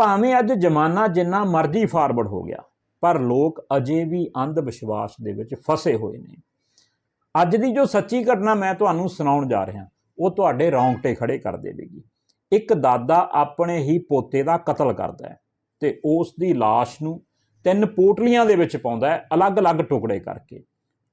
ਭਾਵੇਂ ਅੱਜ ਜ਼ਮਾਨਾ ਜਿੰਨਾ ਮਰਜ਼ੀ ਫਾਰਵਰਡ ਹੋ ਗਿਆ, ਪਰ ਲੋਕ ਅਜੇ ਵੀ ਅੰਧ ਵਿਸ਼ਵਾਸ ਦੇ ਵਿੱਚ ਫਸੇ ਹੋਏ ਨੇ। ਅੱਜ ਦੀ ਜੋ ਸੱਚੀ ਘਟਨਾ ਮੈਂ ਤੁਹਾਨੂੰ ਸੁਣਾਉਣ ਜਾ ਰਿਹਾ, ਉਹ ਤੁਹਾਡੇ ਰੌਂਗਟੇ ਖੜੇ ਕਰ ਦੇਵੇਗੀ। ਇੱਕ ਦਾਦਾ ਆਪਣੇ ਹੀ ਪੋਤੇ ਦਾ ਕਤਲ ਕਰਦਾ ਹੈ ਤੇ ਉਸ ਦੀ লাশ ਨੂੰ ਤਿੰਨ ਪੋਟਲੀਆਂ ਦੇ ਵਿੱਚ ਪਾਉਂਦਾ ਹੈ, ਅਲੱਗ-ਅਲੱਗ ਟੁਕੜੇ ਕਰਕੇ।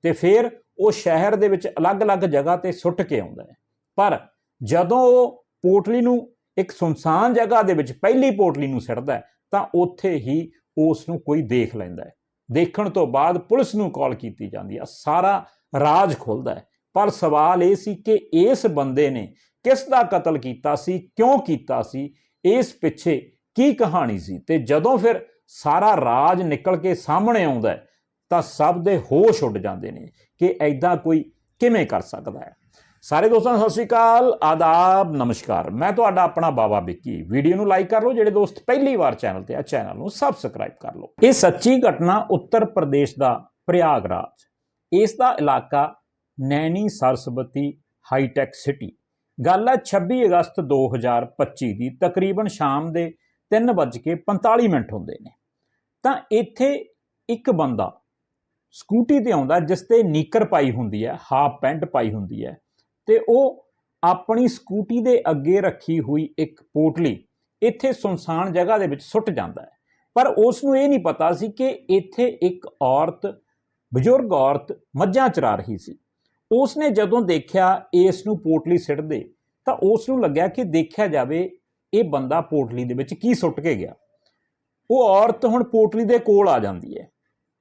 ਤੇ ਫਿਰ ਉਹ ਸ਼ਹਿਰ ਦੇ ਵਿੱਚ ਅਲੱਗ-ਅਲੱਗ ਜਗ੍ਹਾ ਤੇ ਸੁੱਟ ਕੇ ਆਉਂਦਾ ਹੈ। ਪਰ ਜਦੋਂ ਉਹ ਪੋਟਲੀ ਨੂੰ ਇੱਕ ਸੁਨਸਾਨ ਜਗ੍ਹਾ ਦੇ ਵਿੱਚ ਪਹਿਲੀ ਪੋਟਲੀ ਨੂੰ ਸਿੱਟਦਾ ਤਾਂ ਉੱਥੇ ਹੀ ਉਸ ਨੂੰ ਕੋਈ ਦੇਖ ਲੈਂਦਾ ਹੈ। ਦੇਖਣ ਤੋਂ ਬਾਅਦ ਪੁਲਿਸ ਨੂੰ ਕਾਲ ਕੀਤੀ ਜਾਂਦੀ ਹੈ। ਸਾਰਾ ਰਾਜ ਖੁੱਲਦਾ ਹੈ। ਪਰ ਸਵਾਲ ਇਹ ਸੀ ਕਿ ਇਸ ਬੰਦੇ ਨੇ ਕਿਸ ਦਾ ਕਤਲ ਕੀਤਾ ਸੀ, ਕਿਉਂ ਕੀਤਾ ਸੀ, ਇਸ ਪਿੱਛੇ ਕੀ ਕਹਾਣੀ ਸੀ? ਤੇ ਜਦੋਂ ਫਿਰ ਸਾਰਾ ਰਾਜ ਨਿਕਲ ਕੇ ਸਾਹਮਣੇ ਆਉਂਦਾ ਤਾਂ ਸਭ ਦੇ ਹੋਸ਼ ਉੱਡ ਜਾਂਦੇ ਨੇ ਕਿ ਐਦਾਂ ਕੋਈ ਕਿਵੇਂ ਕਰ ਸਕਦਾ ਹੈ। ਸਾਰੇ ਦੋਸਤਾਂ ਨੂੰ ਸਤਿ ਸ਼੍ਰੀ ਅਕਾਲ, ਆਦਾਬ, ਨਮਸਕਾਰ। ਮੈਂ ਤੁਹਾਡਾ ਆਪਣਾ ਬਾਬਾ ਵਿੱਕੀ। ਵੀਡੀਓ ਨੂੰ ਲਾਈਕ ਕਰ ਲਓ, ਜਿਹੜੇ ਦੋਸਤ ਪਹਿਲੀ ਵਾਰ ਚੈਨਲ ਤੇ ਆ, ਚੈਨਲ ਨੂੰ ਸਬਸਕ੍ਰਾਈਬ ਕਰ ਲਓ। ਇਹ ਸੱਚੀ ਘਟਨਾ ਉੱਤਰ ਪ੍ਰਦੇਸ਼ ਦਾ ਪ੍ਰਯਾਗਰਾਜ। ਇਸ ਦਾ ਇਲਾਕਾ ਨੈਣੀ ਸਰਸਵਤੀ ਹਾਈਟੈਕ ਸਿਟੀ। ਗੱਲ ਹੈ 26 ਅਗਸਤ 2025 ਦੀ। ਤਕਰੀਬਨ ਸ਼ਾਮ ਦੇ 3:45 ਮਿੰਟ ਹੁੰਦੇ ਨੇ। ਤਾਂ ਇੱਥੇ ਇੱਕ ਬੰਦਾ ਸਕੂਟੀ ਤੇ ਆਉਂਦਾ, ਜਿਸ ਤੇ ਨੀਕਰ ਪਾਈ ਹੁੰਦੀ ਹੈ, ਹਾਫ ਪੈਂਟ ਪਾਈ ਹੁੰਦੀ ਹੈ। ਤੇ ਉਹ ਆਪਣੀ ਸਕੂਟੀ ਦੇ ਅੱਗੇ ਰੱਖੀ ਹੋਈ ਇੱਕ ਪੋਟਲੀ ਇੱਥੇ ਸੁਨਸਾਨ ਜਗ੍ਹਾ ਦੇ ਵਿੱਚ ਸੁੱਟ ਜਾਂਦਾ ਹੈ। ਪਰ ਉਸ ਨੂੰ ਇਹ ਨਹੀਂ ਪਤਾ ਸੀ ਕਿ ਇੱਥੇ ਇੱਕ ਔਰਤ, ਬਜ਼ੁਰਗ ਔਰਤ ਮੱਝਾਂ ਚਰਾ ਰਹੀ ਸੀ। ਉਸ ਨੇ ਜਦੋਂ ਦੇਖਿਆ ਇਸ ਨੂੰ ਪੋਟਲੀ ਸਿੱਟਦੇ, ਤਾਂ ਉਸ ਨੂੰ ਲੱਗਿਆ ਕਿ ਦੇਖਿਆ ਜਾਵੇ ਇਹ ਬੰਦਾ ਪੋਟਲੀ ਦੇ ਵਿੱਚ ਕੀ ਸੁੱਟ ਕੇ ਗਿਆ। ਉਹ ਔਰਤ ਹੁਣ ਪੋਟਲੀ ਦੇ ਕੋਲ ਆ ਜਾਂਦੀ ਹੈ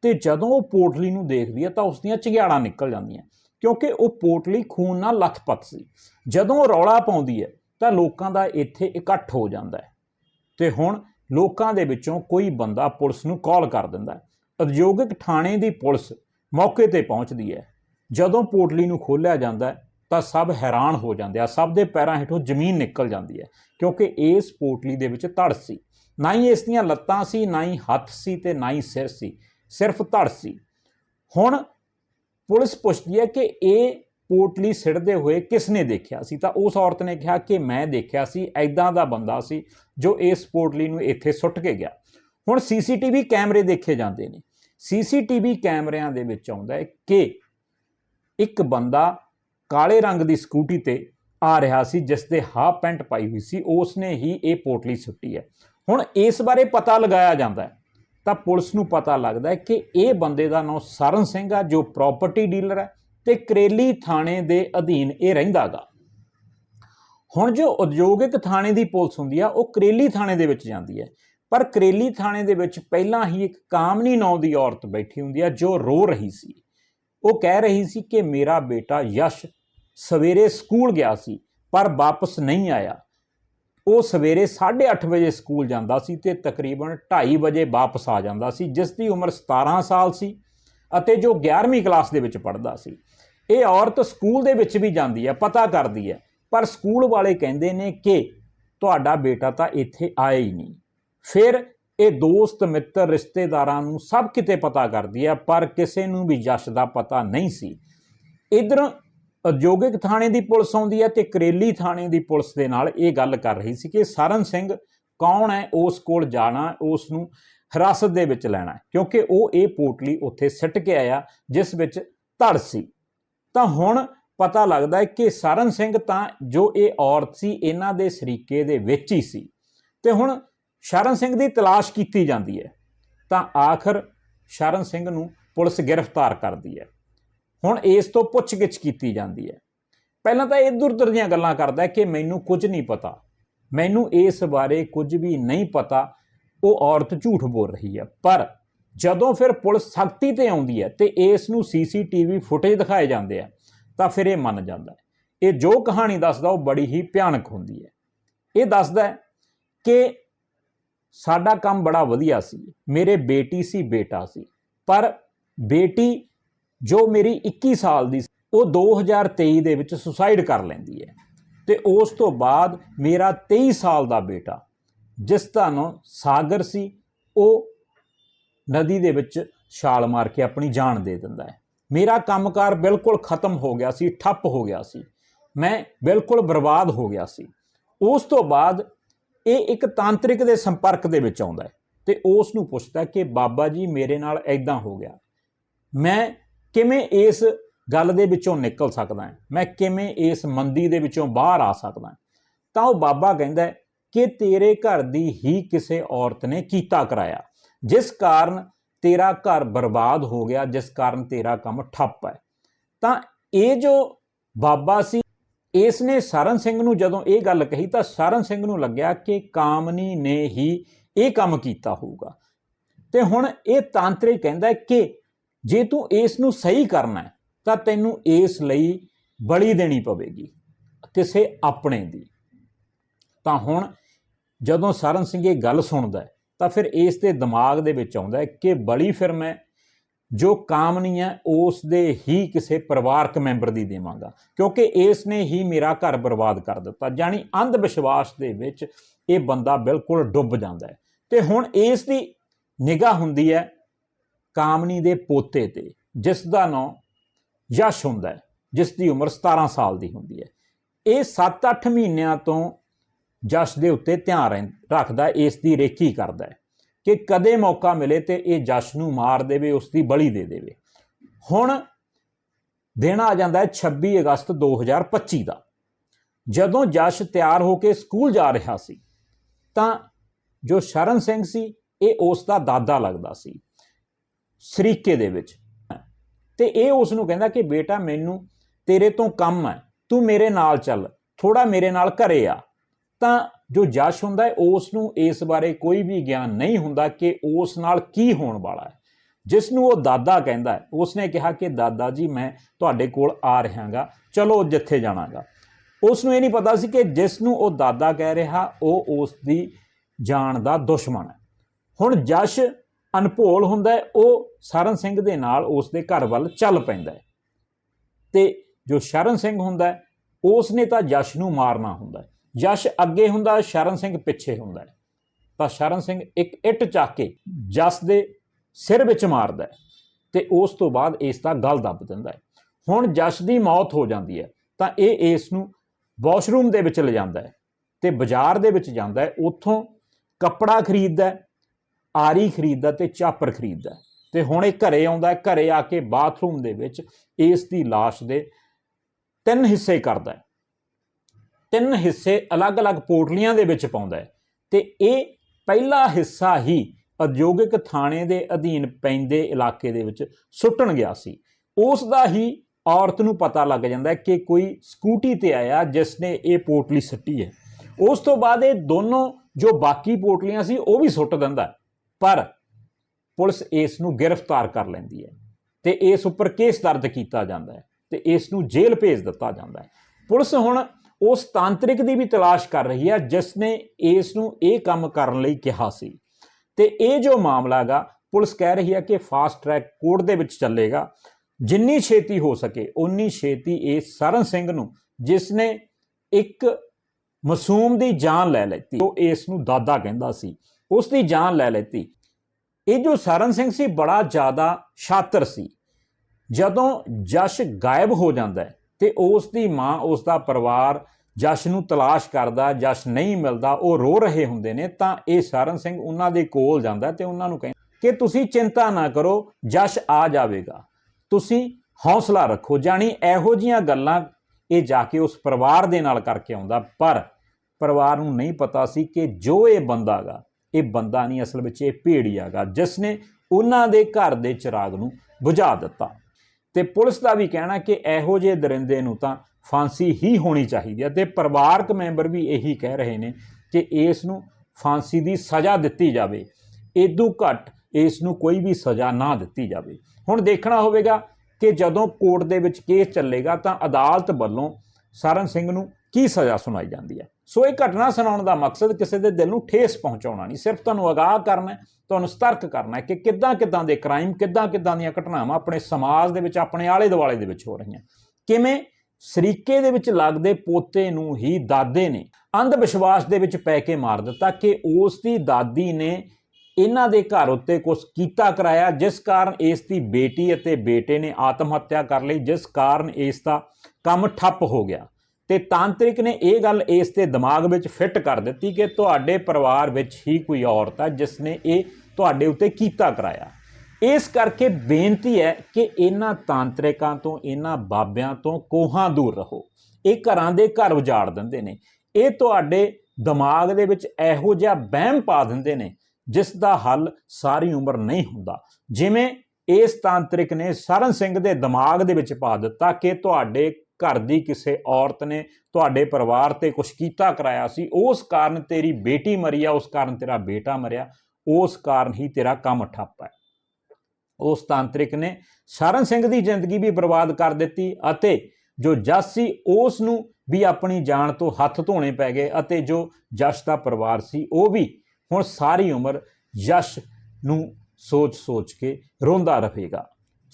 ਤੇ ਜਦੋਂ ਉਹ ਪੋਟਲੀ ਨੂੰ ਦੇਖਦੀ ਹੈ ਤਾਂ ਉਸ ਦੀਆਂ ਚਿਗਿਆੜਾਂ ਨਿਕਲ ਜਾਂਦੀਆਂ। ਕਿਉਂਕਿ ਉਹ ਪੋਟਲੀ ਖੂਨ ਨਾਲ ਲੱਥਪੱਥ ਸੀ। ਜਦੋਂ ਰੌਲਾ ਪਾਉਂਦੀ ਹੈ, ਤਾਂ ਲੋਕਾਂ ਦਾ ਇੱਥੇ ਇਕੱਠ ਹੋ ਜਾਂਦਾ ਹੈ। ਤੇ ਹੁਣ ਲੋਕਾਂ ਦੇ ਵਿੱਚੋਂ ਕੋਈ ਬੰਦਾ ਪੁਲਿਸ ਨੂੰ ਕਾਲ ਕਰ ਦਿੰਦਾ ਹੈ। ਉਦਯੋਗਿਕ ਥਾਣੇ ਦੀ ਪੁਲਿਸ ਮੌਕੇ ਤੇ ਪਹੁੰਚਦੀ ਹੈ। ਜਦੋਂ ਪੋਟਲੀ ਨੂੰ ਖੋਲ੍ਹਿਆ ਜਾਂਦਾ ਹੈ, ਤਾਂ ਸਭ ਹੈਰਾਨ ਹੋ ਜਾਂਦੇ ਆ। ਸਭ ਦੇ ਪੈਰਾਂ ਹੇਠੋਂ ਜ਼ਮੀਨ ਨਿਕਲ ਜਾਂਦੀ ਹੈ, ਕਿਉਂਕਿ ਇਸ ਪੋਟਲੀ ਦੇ ਵਿੱਚ ਧੜ ਸੀ। ਨਾ ਹੀ ਇਸ ਦੀਆਂ ਲੱਤਾਂ ਸੀ, ਨਾ ਹੀ ਹੱਥ ਸੀ ਤੇ ਨਾ ਹੀ ਸਿਰ ਸੀ। ਸਿਰਫ ਧੜ ਸੀ। ਹੁਣ ਪੁਲਿਸ ਪੁੱਛਦੀ ਹੈ ਕਿ ਇਹ ਪੋਟਲੀ ਸਿੜਦੇ ਹੋਏ ਕਿਸ ਨੇ ਦੇਖਿਆ ਸੀ? ਤਾਂ ਉਸ ਔਰਤ ਨੇ ਕਿਹਾ ਕਿ ਮੈਂ ਦੇਖਿਆ ਸੀ ਐਦਾਂ ਦਾ ਬੰਦਾ ਸੀ ਜੋ ਇਸ ਪੋਟਲੀ ਨੂੰ ਇੱਥੇ ਸੁੱਟ ਕੇ ਗਿਆ। ਹੁਣ ਸੀਸੀਟੀਵੀ ਕੈਮਰੇ ਦੇਖੇ ਜਾਂਦੇ ਨੇ। ਸੀਸੀਟੀਵੀ ਕੈਮਰਿਆਂ ਦੇ ਵਿੱਚ ਆਉਂਦਾ ਹੈ ਕਿ ਇੱਕ ਬੰਦਾ ਕਾਲੇ ਰੰਗ ਦੀ ਸਕੂਟੀ ਤੇ ਆ ਰਿਹਾ ਸੀ, ਜਿਸ ਦੇ ਹਾਫ ਪੈਂਟ ਪਾਈ ਹੋਈ ਸੀ, ਉਸ ਨੇ ਹੀ ਇਹ ਪੋਟਲੀ ਸੁੱਟੀ ਹੈ। ਹੁਣ ਇਸ ਬਾਰੇ ਪਤਾ ਲਗਾਇਆ ਜਾਂਦਾ ਹੈ ਤਾਂ ਪੁਲਿਸ ਨੂੰ ਪਤਾ ਲੱਗਦਾ ਹੈ ਕਿ ਇਹ ਬੰਦੇ ਦਾ ਨਾਮ ਸਰਨ ਸਿੰਘ ਆ, ਜੋ ਪ੍ਰਾਪਰਟੀ ਡੀਲਰ ਹੈ ਤੇ ਕਰੇਲੀ ਥਾਣੇ ਦੇ ਅਧੀਨ ਇਹ ਰਹਿੰਦਾਗਾ। ਹੁਣ ਜੋ ਉਦਯੋਗਿਕ ਥਾਣੇ ਦੀ ਪੁਲਿਸ ਹੁੰਦੀ ਆ, ਉਹ ਕਰੇਲੀ ਥਾਣੇ ਦੇ ਵਿੱਚ ਜਾਂਦੀ ਹੈ। ਪਰ ਕਰੇਲੀ ਥਾਣੇ ਦੇ ਵਿੱਚ ਪਹਿਲਾਂ ਹੀ ਇੱਕ ਕਾਮਨੀ ਨਾਂ ਦੀ ਔਰਤ ਬੈਠੀ ਹੁੰਦੀ ਆ, ਜੋ ਰੋ ਰਹੀ ਸੀ। ਉਹ ਕਹਿ ਰਹੀ ਸੀ ਕਿ ਮੇਰਾ ਬੇਟਾ ਯਸ਼ ਸਵੇਰੇ ਸਕੂਲ ਗਿਆ ਸੀ, ਪਰ ਵਾਪਸ ਨਹੀਂ ਆਇਆ। ਉਹ ਸਵੇਰੇ 8:30 ਵਜੇ ਸਕੂਲ ਜਾਂਦਾ ਸੀ ਤੇ ਤਕਰੀਬਨ 2:30 ਵਜੇ ਵਾਪਸ ਆ ਜਾਂਦਾ ਸੀ, ਜਿਸ ਦੀ ਉਮਰ 17 ਸਾਲ ਸੀ ਅਤੇ ਜੋ 11ਵੀਂ ਕਲਾਸ ਦੇ ਵਿੱਚ ਪੜ੍ਹਦਾ ਸੀ। ਇਹ ਔਰਤ ਸਕੂਲ ਦੇ ਵਿੱਚ ਵੀ ਜਾਂਦੀ ਹੈ, ਪਤਾ ਕਰਦੀ ਹੈ, ਪਰ ਸਕੂਲ ਵਾਲੇ ਕਹਿੰਦੇ ਨੇ ਕਿ ਤੁਹਾਡਾ ਬੇਟਾ ਤਾਂ ਇੱਥੇ ਆਇਆ ਹੀ ਨਹੀਂ। ਫਿਰ ਇਹ ਦੋਸਤ, ਮਿੱਤਰ, ਰਿਸ਼ਤੇਦਾਰਾਂ ਨੂੰ ਸਭ ਕਿਤੇ ਪਤਾ ਕਰਦੀ ਹੈ, ਪਰ ਕਿਸੇ ਨੂੰ ਵੀ ਜਸ਼ ਦਾ ਪਤਾ ਨਹੀਂ ਸੀ। ਇਧਰ ਉਦਯੋਗਿਕ ਥਾਣੇ ਦੀ ਪੁਲਿਸ ਆਉਂਦੀ ਹੈ ਤੇ ਕਰੇਲੀ ਥਾਣੇ ਦੀ ਪੁਲਿਸ ਦੇ ਨਾਲ ਇਹ ਗੱਲ ਕਰ ਰਹੀ ਸੀ ਕਿ ਸਰਨ ਸਿੰਘ ਕੌਣ ਹੈ, ਉਸ ਕੋਲ ਜਾਣਾ ਉਸ ਨੂੰ ਹਿਰਾਸਤ ਦੇ ਵਿੱਚ ਲੈਣਾ ਕਿਉਂਕਿ ਉਹ ਇਹ ਪੋਟਲੀ ਉੱਥੇ ਸਿੱਟ ਕੇ ਆਇਆ ਜਿਸ ਵਿੱਚ ਧੜ ਸੀ। ਤਾਂ ਹੁਣ ਪਤਾ ਲੱਗਦਾ ਹੈ ਕਿ ਸਰਨ ਸਿੰਘ ਤਾਂ ਜੋ ਇਹ ਔਰਤ ਸੀ, ਇਹਨਾਂ ਦੇ ਸਰੀਕੇ ਦੇ ਵਿੱਚ ਹੀ ਸੀ। ਤੇ ਹੁਣ ਸ਼ਰਨ ਸਿੰਘ ਦੀ ਤਲਾਸ਼ ਕੀਤੀ ਜਾਂਦੀ ਹੈ। ਤਾਂ ਆਖਰ ਸ਼ਰਨ ਸਿੰਘ ਨੂੰ ਪੁਲਿਸ ਗ੍ਰਿਫਤਾਰ ਕਰਦੀ ਹੈ। ਹੁਣ ਇਸ ਤੋਂ ਪੁੱਛਗਿੱਛ ਕੀਤੀ ਜਾਂਦੀ ਹੈ। ਪਹਿਲਾਂ ਤਾਂ ਇਧਰ ਉਧਰ ਦੀਆਂ ਗੱਲਾਂ ਕਰਦਾ ਕਿ ਮੈਨੂੰ ਕੁਝ ਨਹੀਂ ਪਤਾ। ਮੈਨੂੰ ਇਸ ਬਾਰੇ ਕੁਝ ਵੀ ਨਹੀਂ ਪਤਾ। ਉਹ ਔਰਤ ਝੂਠ ਬੋਲ ਰਹੀ ਹੈ। ਪਰ ਜਦੋਂ ਫਿਰ ਪੁਲਿਸ ਸਖਤੀ ਤੇ ਆਉਂਦੀ ਹੈ ਤੇ ਇਸ ਨੂੰ ਸੀਸੀਟੀਵੀ ਫੁਟੇਜ ਦਿਖਾਏ ਜਾਂਦੇ ਆ, ਤਾਂ ਫਿਰ ਇਹ ਮੰਨ ਜਾਂਦਾ ਹੈ। ਇਹ ਜੋ ਕਹਾਣੀ ਦੱਸਦਾ, ਉਹ ਬੜੀ ਹੀ ਭਿਆਨਕ ਹੁੰਦੀ ਹੈ। ਇਹ ਦੱਸਦਾ ਕਿ ਸਾਡਾ ਕੰਮ ਬੜਾ ਵਧੀਆ ਸੀ। ਮੇਰੇ ਬੇਟੀ ਸੀ, ਬੇਟਾ ਸੀ। ਪਰ ਬੇਟੀ ਜੋ ਮੇਰੀ 21 ਸਾਲ ਦੀ ਸੀ, ਉਹ 2023 ਦੇ ਵਿੱਚ ਸੁਸਾਈਡ ਕਰ ਲੈਂਦੀ ਹੈ। ਤੇ ਉਸ ਤੋਂ ਬਾਅਦ ਮੇਰਾ 23 ਸਾਲ ਦਾ ਬੇਟਾ ਜਿਸ ਦਾ ਨਾਮ ਸਾਗਰ ਸੀ ਉਹ ਨਦੀ ਦੇ ਵਿੱਚ ਛਾਲ ਮਾਰ ਕੇ ਆਪਣੀ ਜਾਨ ਦੇ ਦਿੰਦਾ ਹੈ। ਮੇਰਾ ਕੰਮਕਾਰ ਬਿਲਕੁਲ ਖਤਮ ਹੋ ਗਿਆ ਸੀ ਠੱਪ ਹੋ ਗਿਆ ਸੀ। ਮੈਂ ਬਿਲਕੁਲ ਬਰਬਾਦ ਹੋ ਗਿਆ ਸੀ। ਉਸ ਤੋਂ ਬਾਅਦ ਇਹ ਇੱਕ ਤਾਂਤਰਿਕ ਦੇ ਸੰਪਰਕ ਦੇ ਵਿੱਚ ਆਉਂਦਾ ਹੈ ਤੇ ਉਸ ਨੂੰ ਪੁੱਛਦਾ ਕਿ ਬਾਬਾ ਜੀ ਮੇਰੇ ਨਾਲ ਐਦਾਂ ਹੋ ਗਿਆ। ਮੈਂ ਕਿਵੇਂ ਇਸ ਗੱਲ ਦੇ ਵਿੱਚੋਂ ਨਿਕਲ ਸਕਦਾ ਮੈਂ ਕਿਵੇਂ ਇਸ ਮੰਦੀ ਦੇ ਵਿੱਚੋਂ ਬਾਹਰ ਆ ਸਕਦਾ ਤਾਂ ਉਹ ਬਾਬਾ ਕਹਿੰਦਾ ਕਿ ਤੇਰੇ ਘਰ ਦੀ ਹੀ ਕਿਸੇ ਔਰਤ ਨੇ ਕੀਤਾ ਕਰਾਇਆ। ਜਿਸ ਕਾਰਨ ਤੇਰਾ ਘਰ ਬਰਬਾਦ ਹੋ ਗਿਆ, ਜਿਸ ਕਾਰਨ ਤੇਰਾ ਕੰਮ ਠੱਪ ਹੈ। ਤਾਂ ਇਹ ਜੋ ਬਾਬਾ ਸੀ ਇਸ ਨੇ ਸਰਨ ਸਿੰਘ ਨੂੰ ਜਦੋਂ ਇਹ ਗੱਲ ਕਹੀ ਤਾਂ ਸਰਨ ਸਿੰਘ ਨੂੰ ਲੱਗਿਆ ਕਿ ਕਾਮਨੀ ਨੇ ਹੀ ਇਹ ਕੰਮ ਕੀਤਾ ਹੋਊਗਾ। ਤੇ ਹੁਣ ਇਹ ਤਾਂਤਰਿਕ ਕਹਿੰਦਾ ਕਿ ਜੇ ਤੂੰ ਇਸ ਨੂੰ ਸਹੀ ਕਰਨਾ ਹੈ, ਤਾਂ ਤੈਨੂੰ ਇਸ ਲਈ ਬਲੀ ਦੇਣੀ ਪਵੇਗੀ, ਕਿਸੇ ਆਪਣੇ ਦੀ। ਤਾਂ ਹੁਣ ਜਦੋਂ ਸਰਨ ਸਿੰਘ ਇਹ ਗੱਲ ਸੁਣਦਾ ਹੈ, ਤਾਂ ਫਿਰ ਇਸ ਦੇ ਦਿਮਾਗ ਦੇ ਵਿੱਚ ਆਉਂਦਾ ਹੈ ਕਿ ਬਲੀ ਫਿਰ ਮੈਂ ਜੋ ਕਾਮਨੀ ਹੈ, ਉਸ ਦੇ ਹੀ ਕਿਸੇ ਪਰਿਵਾਰਕ ਮੈਂਬਰ ਦੀ ਦੇਵਾਂਗਾ, ਕਿਉਂਕਿ ਇਸ ਨੇ ਹੀ ਮੇਰਾ ਘਰ ਬਰਬਾਦ ਕਰ ਦਿੱਤਾ। ਜਾਨੀ ਅੰਧ ਵਿਸ਼ਵਾਸ ਦੇ ਵਿੱਚ ਇਹ ਬੰਦਾ ਬਿਲਕੁਲ ਡੁੱਬ ਜਾਂਦਾ ਹੈ। ਤੇ ਹੁਣ ਇਸ ਦੀ ਨਿਗਾਹ ਹੁੰਦੀ ਹੈ ਕਾਮਨੀ ਦੇ ਪੋਤੇ ਤੇ ਜਿਸ ਦਾ ਨਾਂ ਯਸ਼ ਹੁੰਦਾ ਹੈ, ਜਿਸ ਦੀ ਉਮਰ 17 ਸਾਲ ਦੀ ਹੁੰਦੀ ਹੈ। ਇਹ 7-8 ਮਹੀਨਿਆਂ ਤੋਂ ਜਸ਼ ਦੇ ਉੱਤੇ ਧਿਆਨ ਰਹਿੰ- ਰੱਖਦਾ, ਇਸ ਦੀ ਰੇਖੀ ਕਰਦਾ ਹੈ ਕਿ ਕਦੇ ਮੌਕਾ ਮਿਲੇ ਤੇ ਇਹ ਜਸ਼ ਨੂੰ ਮਾਰ ਦੇਵੇ, ਉਸ ਦੀ ਬਲੀ ਦੇ ਦੇਵੇ। ਹੁਣ ਦਿਨ ਆ ਜਾਂਦਾ ਹੈ 26 ਅਗਸਤ 2025 ਦਾ। ਜਦੋਂ ਜਸ਼ ਤਿਆਰ ਹੋ ਕੇ ਸਕੂਲ ਜਾ ਰਿਹਾ ਸੀ, ਤਾਂ ਜੋ ਸ਼ਰਨ ਸਿੰਘ ਸੀ, ਇਹ ਉਸ ਦਾ ਦਾਦਾ ਲੱਗਦਾ ਸੀ। ਸਰੀਕੇ ਦੇ ਵਿੱਚ। ਤੇ ਇਹ ਉਸ ਨੂੰ ਕਹਿੰਦਾ ਕਿ ਬੇਟਾ ਮੈਨੂੰ ਤੇਰੇ ਤੋਂ ਕੰਮ ਹੈ, ਤੂੰ ਮੇਰੇ ਨਾਲ ਚੱਲ ਥੋੜਾ ਮੇਰੇ ਨਾਲ ਘਰੇ ਆ। ਤਾਂ ਜੋ ਜਸ਼ ਹੁੰਦਾ ਹੈ ਉਸ ਨੂੰ ਇਸ ਬਾਰੇ ਕੋਈ ਵੀ ਗਿਆਨ ਨਹੀਂ ਹੁੰਦਾ ਕਿ ਉਸ ਨਾਲ ਕੀ ਹੋਣ ਵਾਲਾ ਹੈ। ਜਿਸ ਨੂੰ ਉਹ ਦਾਦਾ ਕਹਿੰਦਾ ਹੈ ਉਸ ਨੇ ਕਿਹਾ ਕਿ, ਦਾਦਾ ਜੀ, ਮੈਂ ਤੁਹਾਡੇ ਕੋਲ ਆ ਰਿਹਾਗਾ, ਚਲੋ ਜਿੱਥੇ ਜਾਣਾਗਾ। ਉਸ ਨੂੰ ਇਹ ਨਹੀਂ ਪਤਾ ਸੀ ਕਿ ਜਿਸ ਨੂੰ ਉਹ ਦਾਦਾ ਕਹਿ ਰਿਹਾ, ਉਹ ਉਸ ਦੀ ਜਾਨ ਦਾ ਦੁਸ਼ਮਣ ਹੈ। ਹੁਣ ਜਸ਼ ਅਨਭੋਲ ਹੁੰਦਾ ਉਹ ਸਰਨ ਸਿੰਘ ਦੇ ਨਾਲ ਉਸ ਦੇ ਘਰ ਵੱਲ ਚੱਲ ਪੈਂਦਾ ਹੈ। ਤੇ ਜੋ ਸ਼ਰਨ ਸਿੰਘ ਹੁੰਦਾ ਉਸ ਨੇ ਤਾਂ ਜਸ਼ ਨੂੰ ਮਾਰਨਾ ਹੁੰਦਾ ਜਸ਼ ਅੱਗੇ ਹੁੰਦਾ, ਸ਼ਰਨ ਸਿੰਘ ਪਿੱਛੇ ਹੁੰਦਾ ਤਾਂ ਸ਼ਰਨ ਸਿੰਘ ਇੱਕ ਇੱਟ ਚੱਕ ਕੇ ਜਸ ਦੇ ਸਿਰ ਵਿੱਚ ਮਾਰਦਾ ਹੈ ਤੇ ਉਸ ਤੋਂ ਬਾਅਦ ਇਸ ਦਾ ਗਲ ਦੱਬ ਦਿੰਦਾ ਹੁਣ ਜਸ਼ ਦੀ ਮੌਤ ਹੋ ਜਾਂਦੀ ਹੈ, ਤਾਂ ਇਹ ਇਸ ਨੂੰ ਵਾਸ਼ਰੂਮ ਦੇ ਵਿੱਚ ਲਿਜਾਂਦਾ ਹੈ ਤੇ ਬਾਜ਼ਾਰ ਦੇ ਵਿੱਚ ਜਾਂਦਾ ਹੈ। ਉੱਥੋਂ ਕੱਪੜਾ ਖਰੀਦਦਾ ਆਰੀ ਖਰੀਦਦਾ ਤੇ ਚਾਪਰ ਖਰੀਦਦਾ। ਹੈ। ਤੇ ਹੁਣ ਇਹ ਘਰੇ ਆਉਂਦਾ ਹੈ ਘਰੇ ਆ ਕੇ ਬਾਥਰੂਮ ਦੇ ਵਿੱਚ ਇਸ ਦੀ লাশ ਦੇ ਤਿੰਨ ਹਿੱਸੇ ਕਰਦਾ ਹੈ। ਤਿੰਨ ਹਿੱਸੇ ਅਲੱਗ-ਅਲੱਗ ਪੋਟਲੀਆਂ ਦੇ ਵਿੱਚ ਪਾਉਂਦਾ ਹੈ। ਤੇ ਇਹ ਪਹਿਲਾ ਹਿੱਸਾ ਹੀ ਉਦਯੋਗਿਕ ਥਾਣੇ ਦੇ ਅਧੀਨ ਪੈਂਦੇ ਇਲਾਕੇ ਦੇ ਵਿੱਚ ਸੁੱਟਣ ਗਿਆ ਸੀ। ਉਸ ਦਾ ਹੀ ਔਰਤ ਨੂੰ ਪਤਾ ਲੱਗ ਜਾਂਦਾ ਹੈ ਕਿ ਕੋਈ ਸਕੂਟੀ ਤੇ ਆਇਆ ਜਿਸ ਨੇ ਇਹ ਪੋਟਲੀ ਸੱਟੀ ਹੈ। ਉਸ ਤੋਂ ਬਾਅਦ ਇਹ ਦੋਨੋਂ ਜੋ ਬਾਕੀ ਪੋਟਲੀਆਂ ਸੀ ਉਹ ਵੀ ਸੁੱਟ ਦਿੰਦਾ ਪਰ ਪੁਲਿਸ ਇਸ ਨੂੰ ਗ੍ਰਿਫਤਾਰ ਕਰ ਲੈਂਦੀ ਹੈ ਤੇ ਇਸ ਉੱਪਰ ਕੇਸ ਦਰਜ ਕੀਤਾ ਜਾਂਦਾ ਹੈ ਤੇ ਇਸ ਨੂੰ ਜੇਲ੍ਹ ਭੇਜ ਦਿੱਤਾ ਜਾਂਦਾ ਹੈ। ਪੁਲਿਸ ਹੁਣ ਉਸ ਤਾਂਤਰਿਕ ਦੀ ਵੀ ਤਲਾਸ਼ ਕਰ ਰਹੀ ਹੈ ਜਿਸ ਨੇ ਇਸ ਨੂੰ ਇਹ ਕੰਮ ਕਰਨ ਲਈ ਕਿਹਾ ਸੀ। ਤੇ ਇਹ ਜੋ ਮਾਮਲਾ ਹੈਗਾ, ਪੁਲਿਸ ਕਹਿ ਰਹੀ ਹੈ ਕਿ ਫਾਸਟ ਟਰੈਕ ਕੋਰਟ ਦੇ ਵਿੱਚ ਚੱਲੇਗਾ। ਜਿੰਨੀ ਛੇਤੀ ਹੋ ਸਕੇ ਉਨੀ ਛੇਤੀ ਇਸ ਸਰਨ ਸਿੰਘ ਨੂੰ ਜਿਸ ਨੇ ਇੱਕ ਮਾਸੂਮ ਦੀ ਜਾਨ ਲੈ ਲੈਤੀ, ਉਹ ਇਸ ਨੂੰ ਦਾਦਾ ਕਹਿੰਦਾ ਸੀ। ਉਸ ਦੀ ਜਾਨ ਲੈ ਲੈਤੀ। ਇਹ ਜੋ ਸਰਨ ਸਿੰਘ ਸੀ, ਬੜਾ ਜ਼ਿਆਦਾ ਸ਼ਾਤਰ ਸੀ। ਜਦੋਂ ਜਸ਼ ਗਾਇਬ ਹੋ ਜਾਂਦਾ ਹੈ ਤੇ ਉਸ ਦੀ ਮਾਂ ਉਸ ਦਾ ਪਰਿਵਾਰ ਜਸ਼ ਨੂੰ ਤਲਾਸ਼ ਕਰਦਾ, ਜਸ਼ ਨਹੀਂ ਮਿਲਦਾ, ਉਹ ਰੋ ਰਹੇ ਹੁੰਦੇ ਨੇ, ਤਾਂ ਇਹ ਸਰਨ ਸਿੰਘ ਉਹਨਾਂ ਦੇ ਕੋਲ ਜਾਂਦਾ ਤੇ ਉਹਨਾਂ ਨੂੰ ਕਹਿੰਦਾ, ਕਿ ਤੁਸੀਂ ਚਿੰਤਾ ਨਾ ਕਰੋ, ਜਸ਼ ਆ ਜਾਵੇਗਾ। ਤੁਸੀਂ ਹੌਸਲਾ ਰੱਖੋ। ਜਾਣੀ ਇਹੋ ਜੀਆਂ ਗੱਲਾਂ ਇਹ ਜਾ ਕੇ ਉਸ ਪਰਿਵਾਰ ਦੇ ਨਾਲ ਕਰਕੇ ਆਉਂਦਾ। ਪਰ ਪਰਿਵਾਰ ਨੂੰ ਨਹੀਂ ਪਤਾ ਸੀ ਕਿ ਜੋ ਇਹ ਬੰਦਾ ਗਾ ਇਹ ਬੰਦਾ ਨਹੀਂ, ਅਸਲ ਵਿੱਚ ਇਹ ਭੇੜੀਆ ਗਾ ਜਿਸ ਨੇ ਉਹਨਾਂ ਦੇ ਘਰ ਦੇ ਚਿਰਾਗ ਨੂੰ ਬੁਝਾ ਦਿੱਤਾ। ਤੇ ਪੁਲਿਸ ਦਾ ਵੀ ਕਹਿਣਾ ਕਿ ਇਹੋ ਜਿਹੇ ਦਰਿੰਦੇ ਨੂੰ ਤਾਂ ਫਾਂਸੀ ਹੀ ਹੋਣੀ ਚਾਹੀਦੀ ਹੈ ਤੇ ਪਰਿਵਾਰਕ ਮੈਂਬਰ ਵੀ ਇਹੀ ਕਹਿ ਰਹੇ ਨੇ ਕਿ ਇਸ ਨੂੰ ਫਾਂਸੀ ਦੀ ਸਜ਼ਾ ਦਿੱਤੀ ਜਾਵੇ। ਇਦੋਂ ਘੱਟ ਇਸ ਨੂੰ ਕੋਈ ਵੀ ਸਜ਼ਾ ਨਾ ਦਿੱਤੀ ਜਾਵੇ। ਹੁਣ ਦੇਖਣਾ ਹੋਵੇਗਾ ਕਿ ਜਦੋਂ ਕੋਰਟ ਦੇ ਵਿੱਚ ਕੇਸ ਚੱਲੇਗਾ ਤਾਂ ਅਦਾਲਤ ਵੱਲੋਂ ਸਰਨ ਸਿੰਘ ਨੂੰ ਕੀ ਸਜ਼ਾ ਸੁਣਾਈ ਜਾਂਦੀ ਹੈ। ਸੋ ਇਹ ਘਟਨਾ ਸੁਣਾਉਣ ਦਾ ਮਕਸਦ ਕਿਸੇ ਦੇ ਦਿਲ ਨੂੰ ਠੇਸ ਪਹੁੰਚਾਉਣਾ ਨਹੀਂ। ਸਿਰਫ ਤੁਹਾਨੂੰ ਅਗਾਹ ਕਰਨਾ ਹੈ, ਤੁਹਾਨੂੰ ਸਤਰਕ ਕਰਨਾ ਹੈ ਕਿ ਕਿੱਦਾਂ ਕਿੱਦਾਂ ਦੇ ਕ੍ਰਾਈਮ ਕਿੱਦਾਂ ਕਿੱਦਾਂ ਦੀਆਂ ਘਟਨਾਵਾਂ ਆਪਣੇ ਸਮਾਜ ਦੇ ਵਿੱਚ, ਆਪਣੇ ਆਲੇ ਦੁਆਲੇ ਦੇ ਵਿੱਚ ਹੋ ਰਹੀਆਂ। ਕਿਵੇਂ? ਸਰੀਕੇ ਦੇ ਵਿੱਚ ਲੱਗਦੇ ਪੋਤੇ ਨੂੰ ਹੀ ਦਾਦੇ ਨੇ ਅੰਧ ਵਿਸ਼ਵਾਸ ਦੇ ਵਿੱਚ ਪੈ ਕੇ ਮਾਰ ਦਿੱਤਾ ਕਿ ਉਸ ਦੀ ਦਾਦੀ ਨੇ ਇਹਨਾਂ ਦੇ ਘਰ ਉੱਤੇ ਕੁਝ ਕੀਤਾ ਕਰਾਇਆ, ਜਿਸ ਕਾਰਨ ਇਸ ਦੀ ਬੇਟੀ ਅਤੇ ਬੇਟੇ ਨੇ ਆਤਮ ਹੱਤਿਆ ਕਰ ਲਈ, ਜਿਸ ਕਾਰਨ ਇਸ ਦਾ ਕੰਮ ਠੱਪ ਹੋ ਗਿਆ। ਤੇ ਤਾਂਤਰਿਕ ਨੇ ਇਹ ਗੱਲ ਇਸ ਦੇ ਦਿਮਾਗ ਵਿੱਚ ਫਿੱਟ ਕਰ ਦਿੱਤੀ ਕਿ ਤੁਹਾਡੇ ਪਰਿਵਾਰ ਵਿੱਚ ਹੀ ਕੋਈ ਔਰਤ ਹੈ ਜਿਸ ਨੇ ਇਹ ਤੁਹਾਡੇ ਉੱਤੇ ਕੀਤਾ ਕਰਾਇਆ। ਇਸ ਕਰਕੇ ਬੇਨਤੀ ਹੈ ਕਿ ਇਹਨਾਂ ਤਾਂਤਰਿਕਾਂ ਤੋਂ, ਇਹਨਾਂ ਬਾਬਿਆਂ ਤੋਂ ਕੋਹਾਂ ਦੂਰ ਰਹੋ। ਇਹ ਘਰਾਂ ਦੇ ਘਰ ਉਜਾੜ ਦਿੰਦੇ ਨੇ। ਇਹ ਤੁਹਾਡੇ ਦਿਮਾਗ ਦੇ ਵਿੱਚ ਇਹੋ ਜਿਹਾ ਵਹਿਮ ਪਾ ਦਿੰਦੇ ਨੇ ਜਿਸ ਦਾ ਹੱਲ ਸਾਰੀ ਉਮਰ ਨਹੀਂ ਹੁੰਦਾ। ਜਿਵੇਂ ਇਸ ਤਾਂਤਰਿਕ ਨੇ ਸਰਨ ਸਿੰਘ ਦੇ ਦਿਮਾਗ ਦੇ ਵਿੱਚ ਪਾ ਦਿੱਤਾ ਕਿ ਤੁਹਾਡੇ ਘਰ ਦੀ ਕਿਸੇ ਔਰਤ ਨੇ ਤੁਹਾਡੇ ਪਰਿਵਾਰ ਤੇ ਕੁਝ ਕੀਤਾ ਕਰਾਇਆ ਸੀ, ਉਸ ਕਾਰਨ ਤੇਰੀ ਬੇਟੀ ਮਰੀ ਆ, ਉਸ ਕਾਰਨ ਤੇਰਾ ਬੇਟਾ ਮਰਿਆ, ਉਸ ਕਾਰਨ ਹੀ ਤੇਰਾ ਕੰਮ ਠੱਪ ਹੈ। ਉਸ ਤਾਂਤਰਿਕ ਨੇ ਸਰਨ ਸਿੰਘ ਦੀ ਜ਼ਿੰਦਗੀ ਵੀ ਬਰਬਾਦ ਕਰ ਦਿੱਤੀ ਅਤੇ ਜੋ ਜਸ਼ ਸੀ, ਉਸ ਨੂੰ ਵੀ ਆਪਣੀ ਜਾਨ ਤੋਂ ਹੱਥ ਧੋਣੇ ਪੈ ਗਏ ਅਤੇ ਜੋ ਜਸ਼ ਦਾ ਪਰਿਵਾਰ ਸੀ, ਉਹ ਵੀ ਹੁਣ ਸਾਰੀ ਉਮਰ ਯਸ਼ ਨੂੰ ਸੋਚ-ਸੋਚ ਕੇ ਰੋਂਦਾ ਰਹੇਗਾ।